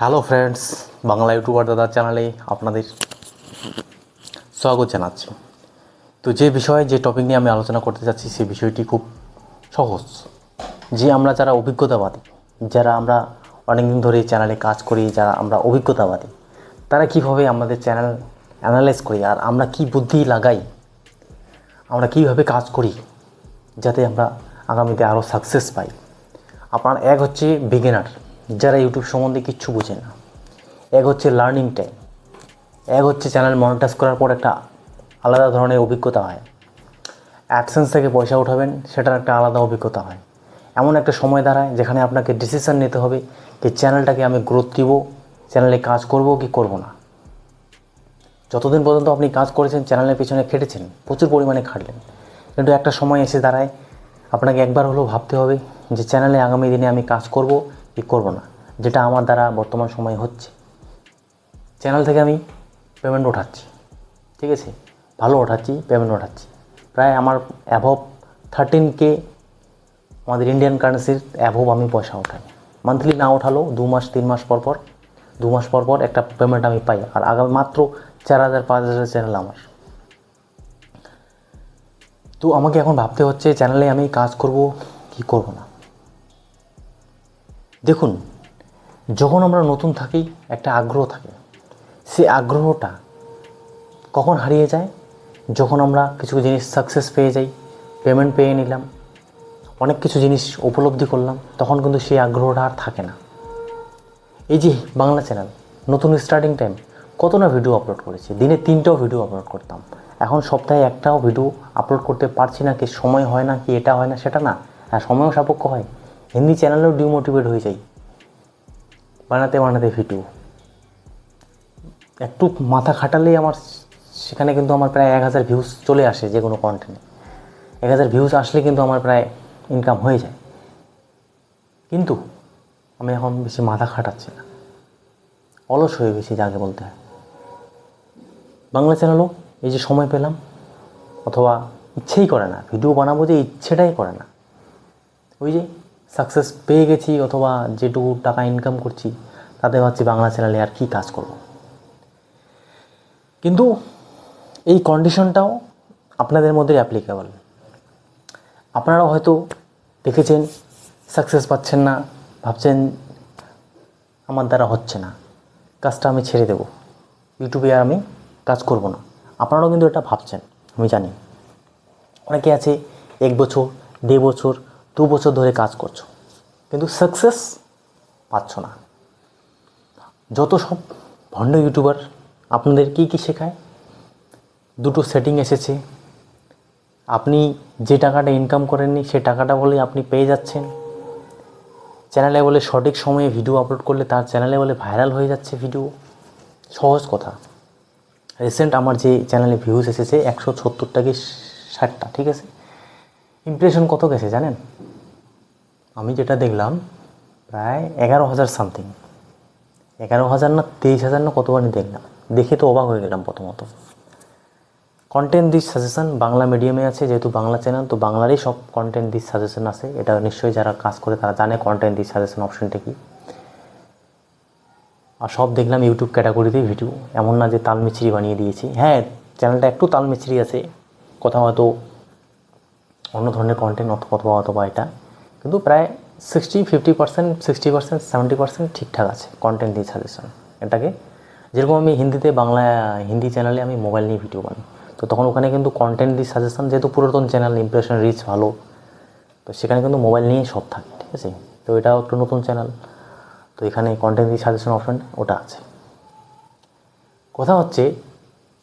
Hello friends Bangla YouTuber দাদার চ্যানেলে আপনাদের স্বাগত জানাচ্ছি। তো যে বিষয়ে, যে টপিক নিয়ে আমি আলোচনা করতে যাচ্ছি, সেই বিষয়টি খুব সহজ। যে আমরা যারা অভিজ্ঞতাবাদী, যারা আমরা অনেকদিন ধরে চ্যানেলে কাজ করি, যারা আমরা অভিজ্ঞতাবাদী, তারা কীভাবে আমাদের চ্যানেল অ্যানালাইজ করি, আর আমরা কি বুদ্ধি লাগাই, আমরা কীভাবে কাজ করি, যাতে আমরা আগামীতে আরও সাকসেস পাই। আপনার এক হচ্ছে বিগিনার যারা ইউটিউব সম্বন্ধে কিচ্ছু বোঝে না। এক হচ্ছে লার্নিং টাইম এক হচ্ছে চ্যানেল মনিটাইজ করার পর একটা আলাদা ধরনের অভিজ্ঞতা হয়। অ্যাডসেন্স থেকে পয়সা উঠাবেন, সেটার একটা আলাদা অভিজ্ঞতা হয়। এমন একটা সময় দাঁড়ায় যেখানে আপনাকে ডিসিশান নিতে হবে যে চ্যানেলটাকে আমি গ্রোথ দিব চ্যানেলে কাজ করব কি করব না। যতদিন পর্যন্ত আপনি কাজ করেছেন চ্যানেলের পিছনে খেটেছেন, প্রচুর পরিমাণে খাটলেন। কিন্তু একটা সময় এসে দাঁড়ায়, আপনাকে একবার হলেও ভাবতে হবে যে চ্যানেলে আগামী দিনে আমি কাজ করব কি করব না, যেটা আমার দ্বারা বর্তমান সময়ে হচ্ছে। চ্যানেল থেকে আমি পেমেন্ট ওঠাচ্ছি, ঠিক আছে? ভালো ওঠাচ্ছি পেমেন্ট ওঠাচ্ছি। প্রায় আমার অ্যাভব থার্টিন কে আমাদের ইন্ডিয়ান কারেন্সির অ্যাভব আমি পয়সা ওঠাই। মান্থলি না ওঠালো, দু মাস, তিন মাস পর পর, দু মাস পর পর একটা পেমেন্ট আমি পাই। আর আগামী মাত্র চার হাজার, পাঁচ হাজার চ্যানেল আমার। তো আমাকে এখন ভাবতে হচ্ছে চ্যানেলে আমি কাজ করব, কি করব না? দেখুন, যখন আমরা নতুন থাকি, একটা আগ্রহ থাকে। সে আগ্রহটা কখন হারিয়ে যায়? যখন আমরা কিছু জিনিস সাকসেস পেয়ে যাই পেমেন্ট পেয়ে নিলাম, অনেক কিছু জিনিস উপলব্ধি করলাম, তখন কিন্তু সেই আগ্রহটা আর থাকে না। এই যে বাংলা চ্যানেল নতুন স্টার্টিং টাইম কত না ভিডিও আপলোড করেছি, দিনে তিনটাও ভিডিও আপলোড করতাম। এখন সপ্তাহে একটাও ভিডিও আপলোড করতে পারছি না, কি সময় হয় না, কি এটা হয় না, সেটা না। হ্যাঁ সময়ও সাপেক্ষ হয়। হিন্দি চ্যানেলেও ডিমোটিভেট হয়ে যাই। বানাতে বানাতে ভিডিও। একটু মাথা খাটালেই আমার সেখানে কিন্তু আমার প্রায় এক হাজার ভিউজ চলে আসে যে কোনো কন্টেন্টে এক হাজার ভিউজ আসলে কিন্তু আমার প্রায় ইনকাম হয়ে যায়। কিন্তু আমি এখন বেশি মাথা খাটাচ্ছি না। অলস হয়ে গেছি যাকে বলতে হয়। বাংলা চ্যানেলও এই যে সময় পেলাম, অথবা ইচ্ছেই করে না। ভিডিও বানাবো যে ইচ্ছেটাই করে না। ওই যে সাকসেস পেয়ে গেছি অথবা যেটুকু টাকা ইনকাম করছি, তাতে ভাবছি বাংলা চ্যানেলে আর কি কাজ করব। কিন্তু এই কন্ডিশনটাও আপনাদের মধ্যে অ্যাপ্লিকেবল আপনারাও হয়তো দেখেছেন সাকসেস পাচ্ছেন না, ভাবছেন আমার দ্বারা হচ্ছে না, কাজটা আমি ছেড়ে দেব। ইউটিউবে আর আমি কাজ করব না। আপনারাও কিন্তু এটা ভাবছেন, আমি জানি। অনেকে আছে এক বছর, দেড় বছর দু বছর ধরে কাজ করছ, কিন্তু সাকসেস পাচ্ছ না। যত সব ভণ্ড ইউটিউবার আপনাদের কী কী শেখায়? দুটো সেটিং এসেছে। আপনি যে টাকাটা ইনকাম করেননি, সে টাকাটা বলে আপনি পেয়ে যাচ্ছেন। চ্যানেলে বলে সঠিক সময়ে ভিডিও আপলোড করলে তার চ্যানেলে বলে ভাইরাল হয়ে যাচ্ছে ভিডিও সহজ কথা। রিসেন্ট আমার যে চ্যানেলে ভিউজ এসেছে, একশো সত্তরটা কি ষাটটা, ঠিক আছে? ইমপ্রেশন কত গেছে জানেন? আমি যেটা দেখলাম, প্রায় এগারো হাজার সামথিং এগারো হাজার না তেইশ হাজার না কতবারই দেখলাম। দেখে তো অবাক হয়ে গেলাম প্রথমত। কন্টেন্ট দিস সাজেশন বাংলা মিডিয়ামে আছে, যেহেতু বাংলা চ্যানেল তো বাংলারই সব কন্টেন্ট দিস সাজেশন আছে। এটা নিশ্চয়ই যারা কাজ করে, তারা জানে কন্টেন্ট দিস সাজেশন অপশনটা কি। আর সব দেখলাম ইউটিউব ক্যাটাগরিতেই ভিডিও এমন না যে তাল তালমিছড়ি বানিয়ে দিয়েছি। হ্যাঁ চ্যানেলটা একটু তাল তালমিছড়ি আছে। কোথাও হয়তো অন্য ধরনের কন্টেন্ট অথবা অথবা এটা। কিন্তু প্রায় sixty fifty percent sixty percent seventy percent ঠিকঠাক আছে কন্টেন্ট দিয়ে সাজেশন এটাকে যেরকম আমি হিন্দিতে বাংলা, হিন্দি চ্যানেলে আমি মোবাইল নিয়ে ভিডিও বানাই। তো তখন ওখানে কিন্তু কন্টেন্ট দিয়ে সাজেশন যেহেতু পুরাতন চ্যানেল ইমপ্রেশন রিচ ভালো, তো সেখানে কিন্তু মোবাইল নিয়ে সব থাকে, ঠিক আছে? তো এটাও একটু নতুন চ্যানেল তো এখানে কন্টেন্ট দিয়ে সাজেশন অপশন ওটা আছে। কথা হচ্ছে,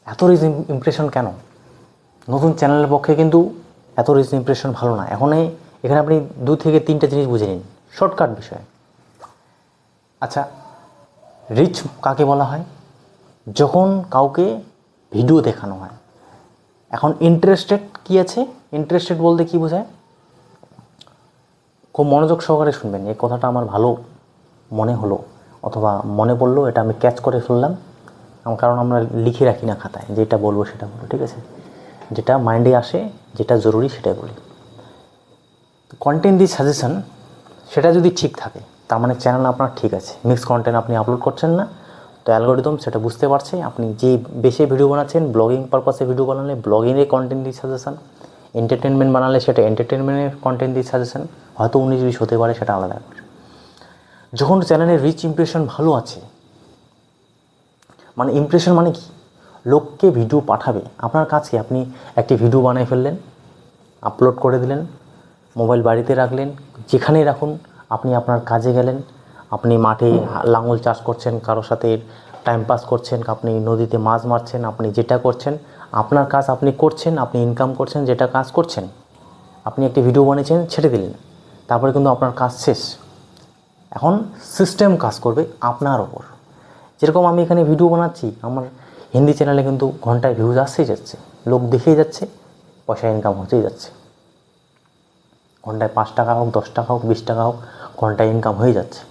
এত রিচ ইমপ্রেশন কেন? নতুন চ্যানেলের পক্ষে কিন্তু এত রিচ ইমপ্রেশন ভালো না। এখন এখানে আপনি দু থেকে তিনটা জিনিস বুঝে নিন। শর্টকাট বিষয়। আচ্ছা রিচ কাকে বলা হয়? যখন কাউকে ভিডিও দেখানো হয়। এখন ইন্টারেস্টেড কী আছে? ইন্টারেস্টেড বলতে কী বোঝায়? খুব মনোযোগ সহকারে শুনবেন। এই কথাটা আমার ভালো মনে হলো, অথবা মনে পড়ল, এটা আমি ক্যাচ করে ফেললাম। কারণ আমরা লিখে রাখি না খাতায়, যেটা বলব সেটা বলব, ঠিক আছে? যেটা মাইন্ডে আসে, যেটা জরুরি সেটাই বলি। কন্টেন্ট দি সাজেশন সেটা যদি ঠিক থাকে, তার মানে চ্যানেল আপনার ঠিক আছে। মিক্স কন্টেন্ট আপনি আপলোড করছেন না, তো অ্যালগোরিদম সেটা বুঝতে পারছে। আপনি যে বেশি ভিডিও বানাচ্ছেন ব্লগিং পারপাসে ভিডিও বানালে ব্লগিংয়ের কন্টেন্ট দিয়ে সাজেশন এন্টারটেনমেন্ট বানালে সেটা এন্টারটেনমেন্টের কন্টেন্ট দিয়ে সাজেশন হয়তো উনিশ, বিশ হতে পারে, সেটা আলাদা যখন চ্যানেলের রিচ ইমপ্রেশন ভালো আছে মানে ইমপ্রেশন মানে কি? লোককে ভিডিও পাঠাবে। আপনার কাছে আপনি একটি ভিডিও বানিয়ে ফেললেন আপলোড করে দিলেন মোবাইল বাড়িতে রাখলেন, যেখানেই রাখুন, আপনি আপনার কাজে গেলেন, আপনি মাঠে লাঙল চাষ করছেন, কারোর সাথে টাইম পাস করছেন, আপনি নদীতে মাছ মারছেন, আপনি যেটা করছেন, আপনার কাজ আপনি করছেন, আপনি ইনকাম করছেন, যেটা কাজ করছেন। আপনি একটি ভিডিও বানিয়েছেন, ছেড়ে দিলেন। তারপরে কিন্তু আপনার কাজ শেষ। এখন সিস্টেম কাজ করবে আপনার ওপর। যেরকম আমি এখানে ভিডিও বানাচ্ছি, আমার হিন্দি চ্যানেলে কিন্তু ঘন্টায় ভিউজ আসতেই যাচ্ছে, লোক দেখেই যাচ্ছে, পয়সা ইনকাম হতেই যাচ্ছে। ঘন্টায় পাঁচ টাকা হোক, দশ টাকা হোক, বিশ টাকা হোক, ঘন্টায় ইনকাম হয়ে যাচ্ছে।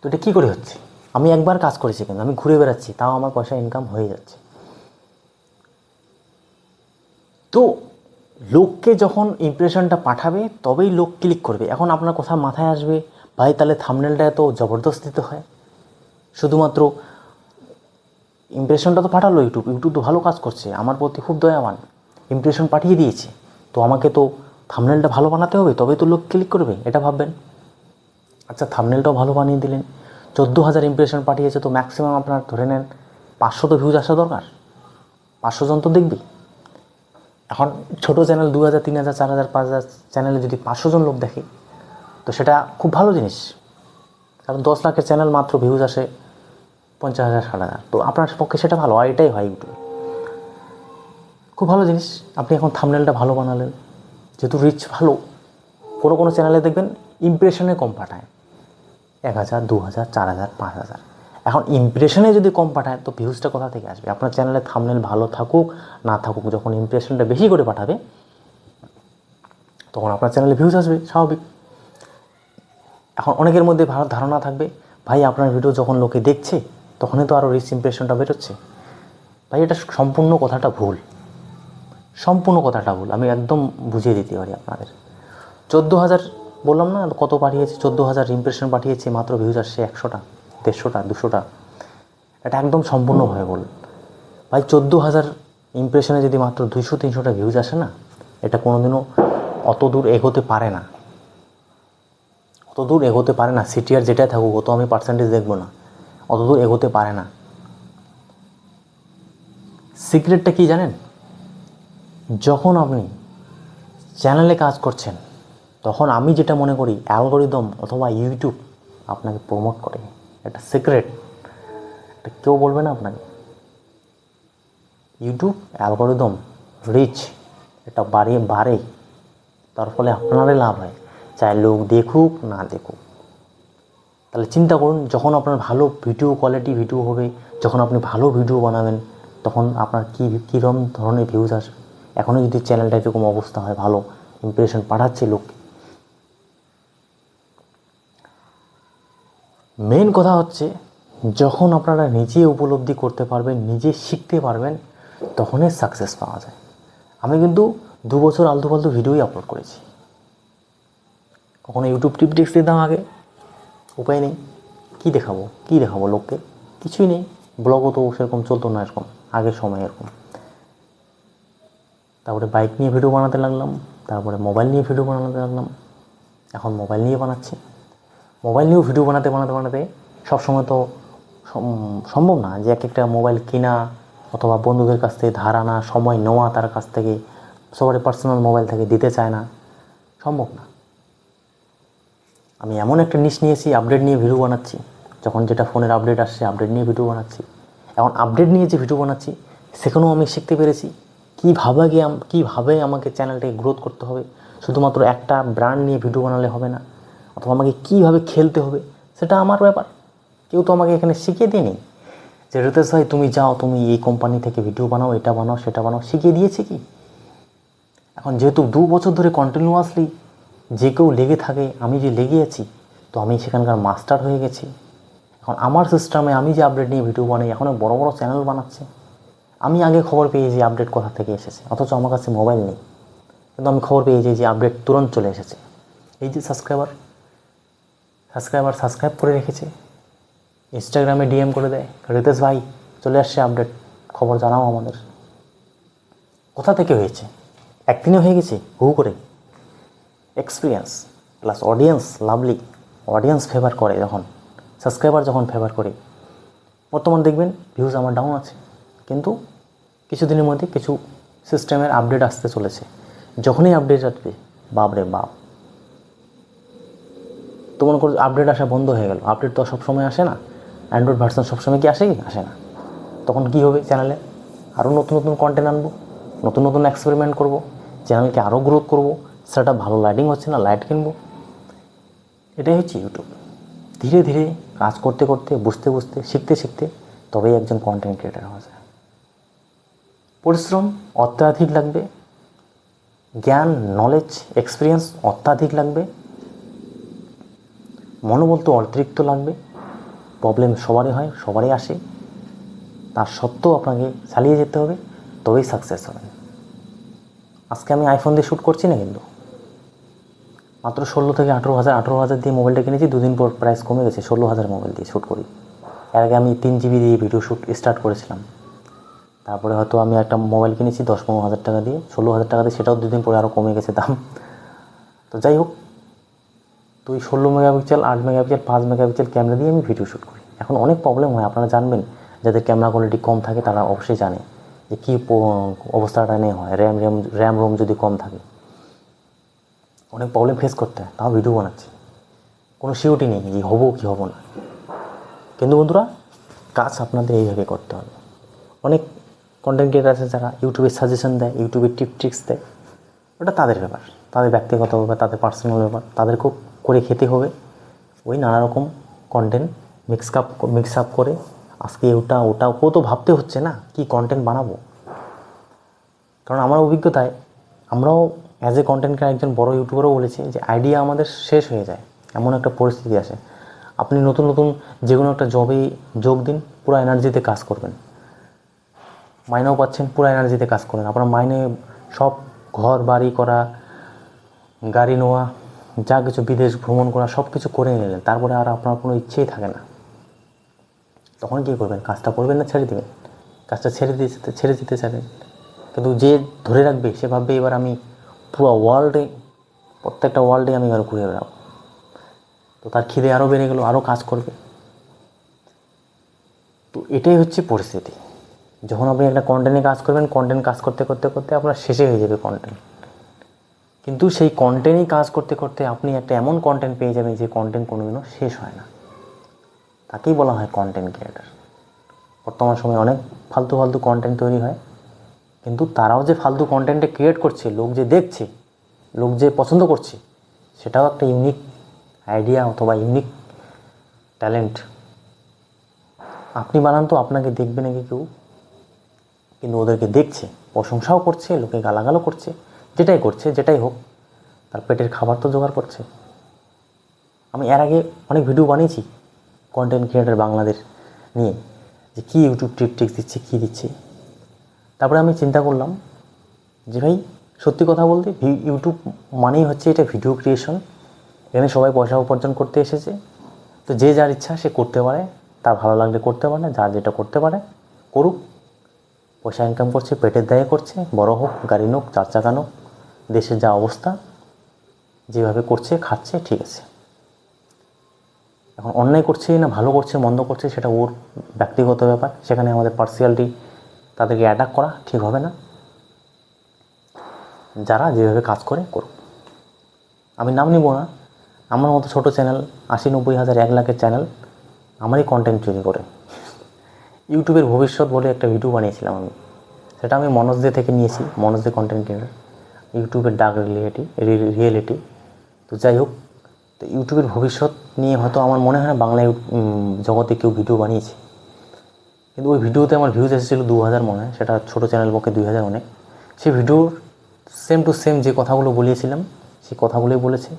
তো এটা কী করে হচ্ছে? আমি একবার কাজ করেছি কিন্তু, আমি ঘুরে বেড়াচ্ছি, তাও আমার পয়সা ইনকাম হয়ে যাচ্ছে। তো লোককে যখন ইমপ্রেশনটা পাঠাবে, তবেই লোক ক্লিক করবে। এখন আপনার কথা মাথায় আসবে, ভাই তাহলে থামনেলটা এত জবরদস্ত দিতে হয়। শুধুমাত্র ইমপ্রেশনটা তো পাঠালো ইউটিউব ইউটিউব তো ভালো কাজ করছে, আমার প্রতি খুব দয়াবান। ইমপ্রেশন পাঠিয়ে দিয়েছে, তো আমাকে তো থামনেলটা ভালো বানাতে হবে, তবেই তো লোক ক্লিক করবে, এটা ভাববেন। আচ্ছা থামনেলটাও ভালো বানিয়ে দিলেন চোদ্দ হাজার ইমপ্রেশন পাঠিয়েছে, তো ম্যাক্সিমাম আপনার ধরে নেন পাঁচশো তো ভিউজ আসা দরকার। পাঁচশো জন তো দেখবি। এখন ছোটো চ্যানেল দু হাজার তিন হাজার চার হাজার পাঁচ হাজার চ্যানেলে যদি পাঁচশো জন লোক দেখে, তো সেটা খুব ভালো জিনিস। কারণ দশ লাখের চ্যানেল মাত্র ভিউজ আসে পঞ্চাশ হাজার ষাট হাজার। তো আপনার পক্ষে সেটা ভালো, আর এটাই হয় ইউটিউবে খুব ভালো জিনিস, আপনি এখন থামনেলটা ভালো বানালেন, যেহেতু রিচ ভালো। কোনো কোনো চ্যানেলে দেখবেন ইমপ্রেশনে কম পাঠায়। এক হাজার দু হাজার চার হাজার, পাঁচ হাজার। এখন ইমপ্রেশনে যদি কম পাঠায়, তো ভিউজটা কোথা থেকে আসবে? আপনার চ্যানেলে থামনেল ভালো থাকুক, না থাকুক, যখন ইমপ্রেশনটা বেশি করে পাঠাবে, তখন আপনার চ্যানেলে ভিউজ আসবে, স্বাভাবিক। এখন অনেকের মধ্যে ভালো ধারণা থাকবে, ভাই, আপনার ভিডিও যখন লোকে দেখছে তখনই তো আরও রিচ ইমপ্রেশনটা বেরোচ্ছে। ভাই, এটা সম্পূর্ণ কথাটা ভুল। সম্পূর্ণ কথাটা ভুল। আমি একদম বুঝিয়ে দিতে পারি আপনাদের। চোদ্দ হাজার বললাম না, কত পাঠিয়েছে? চোদ্দ হাজার ইমপ্রেশন পাঠিয়েছে, মাত্র ভিউজ আসছে একশোটা, দেড়শোটা, দুশোটা। এটা একদম সম্পূর্ণভাবে বল ভাই চোদ্দ হাজার ইমপ্রেশনে যদি মাত্র দুইশো, তিনশোটা ভিউজ আসে না, এটা কোনোদিনও অত দূর এগোতে পারে না। অত দূর এগোতে পারে না। সিটিআর যেটাই থাকুক, অত আমি পার্সেন্টেজ দেখব না। অত দূর এগোতে পারে না। সিক্রেটটা কি জানেন? যখন আপনি চ্যানেলে কাজ করছেন, তখন আমি যেটা মনে করি অ্যালগোরিদম অথবা ইউটিউব আপনাকে প্রমোট করে। একটা সিক্রেট এটা কেউ বলবে না আপনাকে। ইউটিউব অ্যালগোরিদম রিচ এটা বাড়িয়ে বাড়ে তার ফলে আপনারই লাভ হয়। চাই লোক দেখুক, না দেখুক। তাহলে চিন্তা করুন, যখন আপনার ভালো ভিডিও কোয়ালিটি ভিডিও হবে, যখন আপনি ভালো ভিডিও বানাবেন, তখন আপনার কী কীরকম ধরনের ভিউজ আসবে? এখনও যদি চ্যানেলটা এরকম অবস্থা হয়, ভালো ইমপ্রেশন পাঠাচ্ছে লোককে। মেন কথা হচ্ছে, যখন আপনারা নিজে উপলব্ধি করতে পারবেন, নিজে শিখতে পারবেন, তখনই সাকসেস পাওয়া যায়। আমি কিন্তু দু বছর আলতু ফালতু ভিডিওই আপলোড করেছি। কখনো ইউটিউব টিপ টিক্স দিতাম আগে উপায় নেই। কী দেখাবো? কী দেখাবো লোককে? কিছুই নেই। ব্লগও তো সেরকম চলতো না এরকম। আগের সময় এরকম। তারপরে বাইক নিয়ে ভিডিও বানাতে লাগলাম। তারপরে মোবাইল নিয়ে ভিডিও বানাতে লাগলাম। এখন মোবাইল নিয়ে বানাচ্ছি। মোবাইল নিয়েও ভিডিও বানাতে বানাতে বানাতে সবসময় তো সম্ভব না যে এক একটা মোবাইল কেনা অথবা বন্ধুদের কাছ থেকে ধার আনা, সময় নেওয়া তার কাছ থেকে সবারই পার্সোনাল মোবাইল থেকে দিতে চায় না। সম্ভব না। আমি এমন একটা নিশ নিয়েছি আপডেট নিয়ে ভিডিও বানাচ্ছি। যখন যেটা ফোনের আপডেট আসছে আপডেট নিয়ে ভিডিও বানাচ্ছি। এখন আপডেট নিয়ে যে ভিডিও বানাচ্ছি, সেখানেও আমি শিখতে পেরেছি কীভাবে গিয়ে কীভাবে আমাকে চ্যানেলটাকে গ্রোথ করতে হবে। শুধুমাত্র একটা ব্র্যান্ড নিয়ে ভিডিও বানালে হবে না, অথবা আমাকে কীভাবে খেলতে হবে, সেটা আমার ব্যাপার। কেউ তো আমাকে এখানে শিখিয়ে দিইনি যে রিতেশ ভাই, তুমি যাও, তুমি এই কোম্পানি থেকে ভিডিও বানাও, এটা বানাও, সেটা বানাও, শিখিয়ে দিয়েছে কি? এখন যেহেতু দু বছর ধরে কন্টিনিউয়াসলি যে কেউ লেগে থাকে, আমি যে লেগে আছি, তো আমি সেখানকার মাস্টার হয়ে গেছি। এখন আমার সিস্টেমে আমি যে আপডেট নিয়ে ভিডিও বানাই এখন বড় বড় চ্যানেল বানাচ্ছে। আমি আগে খবর পেয়েছি আপডেট কোথা থেকে এসেছে, অথচ আমার কাছে মোবাইল নেই। কিন্তু আমি খবর পেয়েছি যে আপডেট তুরন্ত চলে এসেছে। এই যে সাবস্ক্রাইবার সাবস্ক্রাইবার সাবস্ক্রাইব করে রেখেছে ইনস্টাগ্রামে ডিএম করে দেয়, রিতেশ ভাই, চলে আসছে আপডেট খবর জানাও আমাদের। কোথা থেকে হয়েছে? একদিনে হয়ে গেছে, হু করে। Experience plus audience lovely audience favour করে যখন সাবস্ক্রাইবার যখন ফেভার করে বর্তমান দেখবেন ভিউজ আমার ডাউন আছে, কিন্তু কিছুদিনের মধ্যে কিছু সিস্টেমের আপডেট আসতে চলেছে। যখনই আপডেট আসবে, বাপরে বাপ। তো মনে করো আপডেট আসা বন্ধ হয়ে গেল আপডেট তো সবসময় আসে না অ্যান্ড্রয়েড ভার্সন সবসময় কি আসে কি? আসে না। তখন কি হবে চ্যানেলে আরও নতুন নতুন কন্টেন্ট আনব, নতুন নতুন এক্সপেরিমেন্ট করব চ্যানেলকে আরও গ্রোথ করব সেটা ভালো লাইটিং হচ্ছে না লাইট কিনবো। এটাই হচ্ছে ইউটিউব ধীরে ধীরে কাজ করতে করতে, বুঝতে বুঝতে, শিখতে শিখতে তবেই একজন কন্টেন্ট ক্রিয়েটার হওয়া যায়। পরিশ্রম অত্যাধিক লাগবে, জ্ঞান নলেজ এক্সপিরিয়েন্স অত্যাধিক লাগবে, মনোবল তো অতিরিক্ত লাগবে প্রবলেম সবারই হয়, সবারই আসে, তার সত্ত্বেও আপনাকে চালিয়ে যেতে হবে, তবেই সাকসেস হবেন আজকে আমি আইফোন দিয়ে শ্যুট করছি না কিন্তু? মাত্র ষোলো থেকে আঠেরো হাজার আঠেরো হাজার দিয়ে মোবাইলটা কিনেছি, দুদিন পর প্রাইস কমে গেছে, ষোলো হাজার মোবাইল দিয়ে শ্যুট করি। এর আগে আমি তিন জিবি দিয়ে ভিডিও শ্যুট স্টার্ট করেছিলাম। তারপরে হয়তো আমি একটা মোবাইল কিনেছি, দশ পনেরো হাজার টাকা দিয়ে, ষোলো হাজার টাকা দিয়ে সেটাও দুদিন পরে আরও কমে গেছে দাম। তো যাই হোক তুই ষোলো মেগাপিক্সেল আট মেগাপিক্সেল পাঁচ মেগাপিক্সেল ক্যামেরা দিয়ে আমি ভিডিও শ্যুট করি। এখন অনেক প্রবলেম হয়, আপনারা জানবেন যাদের ক্যামেরা কোয়ালিটি কম থাকে, তারা অবশ্যই জানে যে কী অবস্থাটা নিয়ে হয়। র্যাম র্যাম র্যাম রোম যদি কম থাকে। অনেক প্রবলেম ফেস করতে হয়। তাও ভিডিও বানাচ্ছি। কোনো সিউটি নেই যে হব কি হব না। কিন্তু বন্ধুরা, কাজ আপনাদের এইভাবে করতে হবে। অনেক কন্টেন্ট ক্রিয়েটার আছে যারা ইউটিউবের সাজেশন দেয় ইউটিউবের টিপ ট্রিক্স দেয়। ওটা তাদের ব্যাপার। তাদের ব্যক্তিগত ব্যাপার, তাদের পার্সোনাল ব্যাপার। তাদেরকেও করে খেতে হবে। ওই নানা রকম content mix up mix up করে আজকে ওটা ওটা, ও তো ভাবতে হচ্ছে না কি কন্টেন্ট বানাবো। কারণ আমার অভিজ্ঞতায় আমরাও অ্যাজ এ কন্টেন্ট একজন বড় ইউটিউবারও বলেছে যে আইডিয়া আমাদের শেষ হয়ে যায়। এমন একটা পরিস্থিতি আসে। আপনি নতুন নতুন যে কোনো একটা জবে যোগ দিন, পুরো এনার্জিতে কাজ করবেন। মাইনেও পাচ্ছেন, পুরো এনার্জিতে কাজ করেন আপনার মাইনে সব ঘর, বাড়ি করা, গাড়ি নেওয়া, যা কিছু বিদেশ ভ্রমণ করা সব কিছু করে নিলেন। তারপরে আর আপনার কোনো ইচ্ছেই থাকে না। তখন কী করবেন? কাজটা করবেন না ছেড়ে দেবেন? কাজটা ছেড়ে দিতে ছেড়ে দিতে চাইবেন কিন্তু যে ধরে রাখবে, সে ভাববে, এবার আমি পুরো ওয়ার্ল্ডে প্রত্যেকটা ওয়ার্ল্ডে আমি এবার ঘুরে বেড়াবো। তো তার খিদে আরও বেড়ে গেলো আরও কাজ করবে। তো এটাই হচ্ছে পরিস্থিতি। যখন আপনি একটা কন্টেন্টে কাজ করবেন কন্টেন্ট কাজ করতে করতে করতে আপনার শেষে হয়ে যাবে কন্টেন্ট কিন্তু সেই কন্টেন্টই কাজ করতে করতে আপনি একটা এমন কন্টেন্ট পেয়ে যাবেন যে কন্টেন্ট কোনোদিনও শেষ হয় না। তাকেই বলা হয় কন্টেন্ট ক্রিয়েটার বর্তমান সময়ে অনেক ফালতু ফালতু কন্টেন্ট তৈরি হয়। কিন্তু তারাও যে ফালতু কন্টেন্টে ক্রিয়েট করছে, লোক যে দেখছে, লোক যে পছন্দ করছে, সেটাও একটা ইউনিক আইডিয়া অথবা ইউনিক ট্যালেন্ট আপনি বানান তো, আপনাকে দেখবে নাকি কেউ। কিন্তু ওদেরকে দেখছে, প্রশংসাও করছে, লোকে গালাগালও করছে, যেটাই করছে, যেটাই হোক, তার পেটের খাবার তো জোগাড় করছে। আমি এর আগে অনেক ভিডিও বানিয়েছি কন্টেন্ট ক্রিয়েটার বাংলাদেশ নিয়ে, যে কী ইউটিউব টিপ টিক্স দিচ্ছে, কী দিচ্ছে। তারপরে আমি চিন্তা করলাম যে ভাই, সত্যি কথা বলতে ইউটিউব মানেই হচ্ছে এটা ভিডিও ক্রিয়েশন এখানে সবাই পয়সা উপার্জন করতে এসেছে। তো যে যার ইচ্ছা সে করতে পারে, তার ভালো লাগলে করতে পারে, যার যেটা করতে পারে, করুক। পয়সা ইনকাম করছে, পেটের দায়ে করছে, বড় হোক, গাড়ি নোক, চার চাকা নোক, দেশের যা অবস্থা, যেভাবে করছে, খাচ্ছে, ঠিক আছে। এখন অন্যায় করছে না ভালো করছে, মন্দ করছে, সেটা ওর ব্যক্তিগত ব্যাপার। সেখানে আমাদের পার্সিয়ালিটি তাদেরকে অ্যাটাক করা ঠিক হবে না। যারা যেভাবে কাজ করে, করুক। আমি নাম নিব না। আমার মতো ছোটো চ্যানেল আশি নব্বই হাজার, এক লাখের চ্যানেল আমারই কন্টেন্ট চুরি করে। ইউটিউবের ভবিষ্যৎ বলে একটা ভিডিও বানিয়েছিলাম আমি। সেটা আমি মনোজ দে থেকে নিয়েছি, মনোজ দে কন্টেন্ট ক্রিয়েটার ইউটিউবের ডাক রিয়েলিটি রিয়েলিটি তো যাই হোক, তো ইউটিউবের ভবিষ্যৎ নিয়ে হয়তো আমার মনে হয় না বাংলা জগতে কেউ ভিডিও বানিয়েছে। কিন্তু ওই ভিডিওতে আমার ভিউজ এসেছিল দু হাজার মনে হয় সেটা ছোটো চ্যানেল পক্ষে দুই হাজার অনেক। সেই ভিডিওর সেম টু সেম যে কথাগুলো বলিয়েছিলাম, সেই কথাগুলোই বলেছে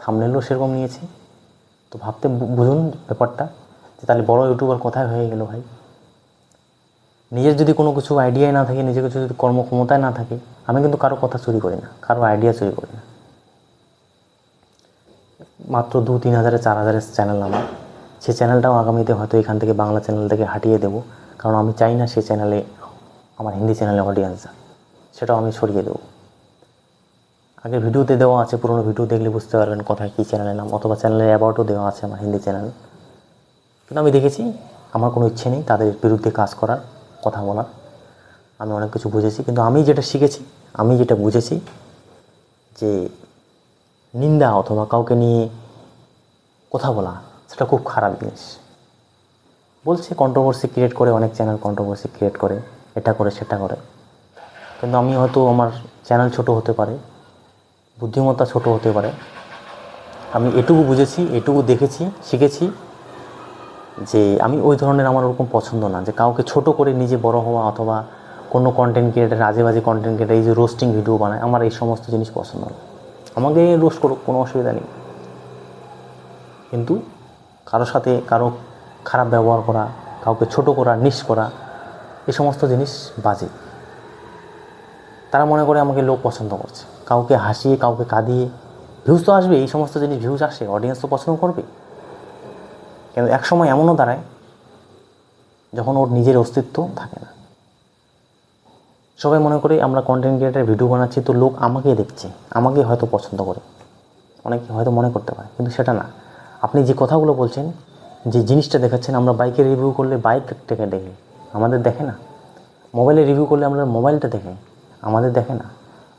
থামনেলও সেরকম নিয়েছে। তো ভাবতে বুঝুন ব্যাপারটা, যে তাহলে বড় ইউটিউবার কোথায় হয়ে গেল ভাই? নিজের যদি কোনো কিছু আইডিয়াই না থাকে, নিজের কিছু যদি কর্মক্ষমতায় না থাকে, আমি কিন্তু কারও কথা চুরি করি না, কারও আইডিয়া চুরি করি না। মাত্র দু তিন হাজারে, চার হাজারের চ্যানেল আমার। সে চ্যানেলটাও আগামীতে হয়তো এখান থেকে বাংলা চ্যানেল থেকে হাটিয়ে দেবো। কারণ আমি চাই না সে চ্যানেলে, আমার হিন্দি চ্যানেলে অডিয়েন্স যাক সেটাও আমি সরিয়ে দেবো। আগে ভিডিওতে দেওয়া আছে, পুরোনো ভিডিও দেখলে বুঝতে পারবেন কোথায় কী চ্যানেলের নাম, অথবা চ্যানেলের অ্যাবাউটও দেওয়া আছে আমার হিন্দি চ্যানেল। কিন্তু আমি দেখেছি, আমার কোনো ইচ্ছে নেই তাদের বিরুদ্ধে কাজ করার, কথা বলার। আমি অনেক কিছু বুঝেছি, কিন্তু আমি যেটা শিখেছি, আমি যেটা বুঝেছি যে নিন্দা অথবা কাউকে নিয়ে কথা বলা সেটা খুব খারাপ জিনিস। বলছে কন্ট্রোভার্সি ক্রিয়েট করে, অনেক চ্যানেল কন্ট্রোভার্সি ক্রিয়েট করে, এটা করে, সেটা করে। কিন্তু আমি হয়তো আমার চ্যানেল ছোট হতে পারে, বুদ্ধিমত্তা ছোট হতে পারে। আমি এটুকু বুঝেছি, এটুকু দেখেছি, শিখেছি যে আমি ওই ধরনের আমার ওরকম পছন্দ না, যে কাউকে ছোট করে নিজে বড় হওয়া অথবা কোনো কন্টেন্ট ক্রিয়েটার আজে বাজে কন্টেন্ট ক্রিয়েটার এই যে রোস্টিং ভিডিও বানায়, আমার এই সমস্ত জিনিস পছন্দ না। আমাকে রোস্ট করুক, কোনো অসুবিধা নেই। কিন্তু কারোর সাথে কারও খারাপ ব্যবহার করা, কাউকে ছোট করা, নিস করা, এ সমস্ত জিনিস বাজে। তারা মনে করে আমাকে লোক পছন্দ করছে। কাউকে হাসিয়ে, কাউকে কাঁদিয়ে ভিউজ তো আসবে এই সমস্ত জিনিস ভিউজ আসে অডিয়েন্স তো পছন্দ করবে। কিন্তু এক সময় এমনও দাঁড়ায় যখন ওর নিজের অস্তিত্ব থাকে না। সবাই মনে করে আমরা কন্টেন্ট ক্রিয়েটার ভিডিও বানাচ্ছি, তো লোক আমাকে দেখছে আমাকে হয়তো পছন্দ করে। অনেকে হয়তো মনে করতে পারে, কিন্তু সেটা না। আপনি যে কথাগুলো বলছেন, যে জিনিসটা দেখাচ্ছেন, আমরা বাইকের রিভিউ করলে বাইকটাকে দেখে। আমাদের দেখে না। মোবাইলে রিভিউ করলে আমরা মোবাইলটা দেখে। আমাদের দেখে না।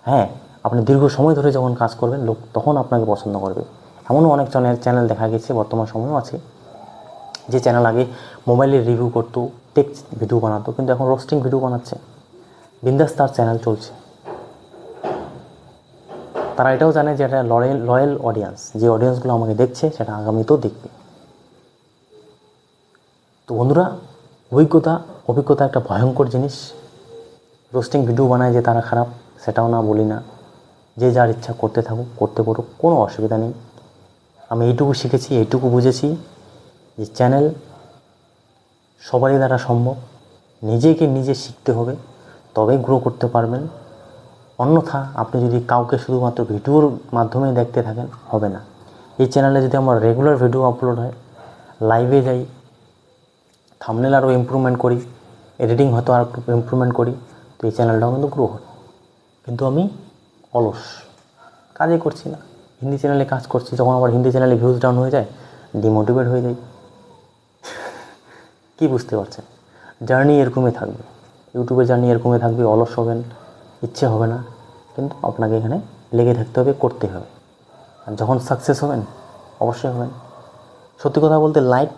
হ্যাঁ আপনি দীর্ঘ সময় ধরে যখন কাজ করবেন, লোক তখন আপনাকে পছন্দ করবে। এমনও অনেক চ্যানেল দেখা গেছে, বর্তমান সময়ও আছে। যে চ্যানেল আগে মোবাইলে রিভিউ করতো টেক ভিডিও বানাতো, কিন্তু এখন রোস্টিং ভিডিও বানাচ্ছে। বিন্দাস তার চ্যানেল চলছে। তারা এটাও জানে যে এটা লয়াল লয়াল অডিয়েন্স যে অডিয়েন্সগুলো আমাকে দেখছে, সেটা আগামীতেও দেখবে। তো বন্ধুরা, অভিজ্ঞতা অভিজ্ঞতা একটা ভয়ঙ্কর জিনিস। রোস্টিং ভিডিও বানায় যে তারা খারাপ, সেটাও না বলি না। যে যার ইচ্ছা করতে থাকুক, করতে পারুক, কোনো অসুবিধা নেই। আমি এইটুকু শিখেছি, এইটুকু বুঝেছি যে চ্যানেল সবারই দ্বারা সম্ভব। নিজেকে নিজে শিখতে হবে তবে গ্রো করতে পারবেন। অন্যথা আপনি যদি কাউকে শুধুমাত্র ভিডিওর মাধ্যমে দেখতে থাকেন, হবে না। এই চ্যানেলে যদি আমার রেগুলার ভিডিও আপলোড হয় লাইভে যাই থামনেল আরও ইমপ্রুভমেন্ট করি এডিটিং হয়তো আর একটু ইমপ্রুভমেন্ট করি, তো এই চ্যানেলটাও কিন্তু গ্রো হবে। কিন্তু আমি অলস, কাজই করছি না। হিন্দি চ্যানেলে কাজ করছি, যখন আবার হিন্দি চ্যানেলে ভিউজ ডাউন হয়ে যায় ডিমোটিভেট হয়ে যাই। কি বুঝতে পারছেন? জার্নি এরকমই থাকবে। ইউটিউবে জার্নি এরকমই থাকবে, অলস হবেন। ইচ্ছে হবে না, কিন্তু আপনাকে এখানে লেগে থাকতে হবে করতে হবে। আর যখন সাকসেস হবেন, অবশ্যই হবেন। সত্যি কথা বলতে লাইট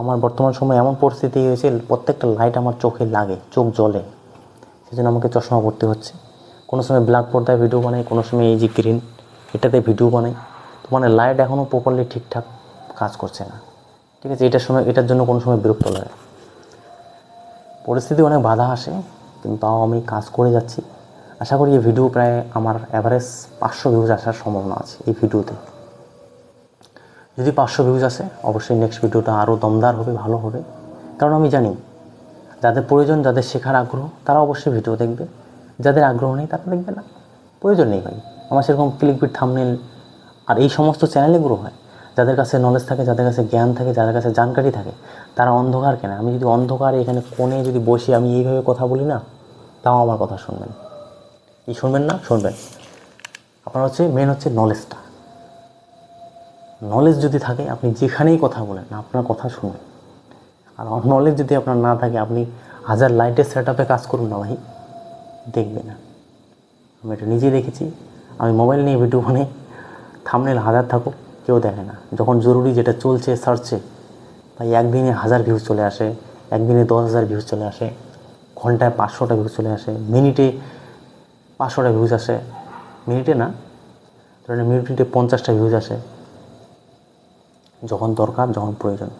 আমার বর্তমান সময় এমন পরিস্থিতি হয়েছে, প্রত্যেকটা লাইট আমার চোখে লাগে, চোখ জ্বলে। সেজন্য আমাকে চশমা পড়তে হচ্ছে। কোনো সময় ব্ল্যাক পর্দায় ভিডিও বানাই, কোনো সময় এই যে গ্রিন এটাতে ভিডিও বানাই। তো মানে লাইট এখনও প্রপারলি ঠিকঠাক কাজ করছে না। ঠিক আছে, এটার সময়, এটার জন্য কোনো সময় বিরক্ত লাগে। পরিস্থিতি অনেক বাধা আসে কিন্তু তাও আমি কাজ করে যাচ্ছি। আশা করি এই ভিডিও প্রায় আমার অ্যাভারেজ পাঁচশো ভিউজ আসার সম্ভাবনা আছে এই ভিডিওতে যদি পাঁচশো ভিউজ আসে, অবশ্যই নেক্সট ভিডিওটা আরও দমদার হবে, ভালো হবে। কারণ আমি জানি, যাদের প্রয়োজন, যাদের শেখার আগ্রহ, তারা অবশ্যই ভিডিও দেখবে। যাদের আগ্রহ নেই, তারা দেখবে না। প্রয়োজন নেই ভাই। আমার সেরকম ক্লিকবিট থামনেল আর এই সমস্ত চ্যানেলে গ্রো হয়। যাদের কাছে নলেজ থাকে, যাদের কাছে জ্ঞান থাকে, যাদের কাছে জানকারি থাকে, তারা অন্ধকার কেন। আমি যদি অন্ধকারে এখানে কোণে যদি বসে, আমি এইভাবে কথা বলি না তাও আমার কথা শুনবেন। কি শুনবেন না? শুনবেন। আপনার হচ্ছে মেন হচ্ছে নলেজটা নলেজ যদি থাকে, আপনি যেখানেই কথা বলেন, আপনার কথা শুনবেন আর নলেজ যদি আপনার না থাকে, আপনি হাজার লাইটের সেট আপে কাজ করুন না ভাই। দেখবে না। আমি এটা নিজেই দেখেছি। আমি মোবাইল নিয়ে ভিডিও বানাই থামনেল হাজার থাকুক, কেউ দেখে না। যখন জরুরি যেটা চলছে সার্চে ভাই একদিনে হাজার ভিউজ চলে আসে, একদিনে দশ হাজার ভিউজ চলে আসে। ঘন্টায় পাঁচশোটা ভিউজ চলে আসে, মিনিটে পাঁচশোটা ভিউজ আসে। মিনিটে না, ধরেন মিনিটে পঞ্চাশটা ভিউজ আসে। যখন দরকার, যখন প্রয়োজন।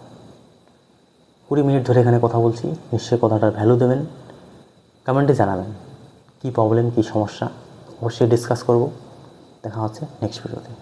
কুড়ি মিনিট ধরে এখানে কথা বলছি, নিশ্চয়ই কথাটার ভ্যালু দেবেন। কমেন্টে জানাবেন, কী প্রবলেম কী সমস্যা? অবশ্যই ডিসকাস করব। দেখা হচ্ছে নেক্সট ভিডিওতে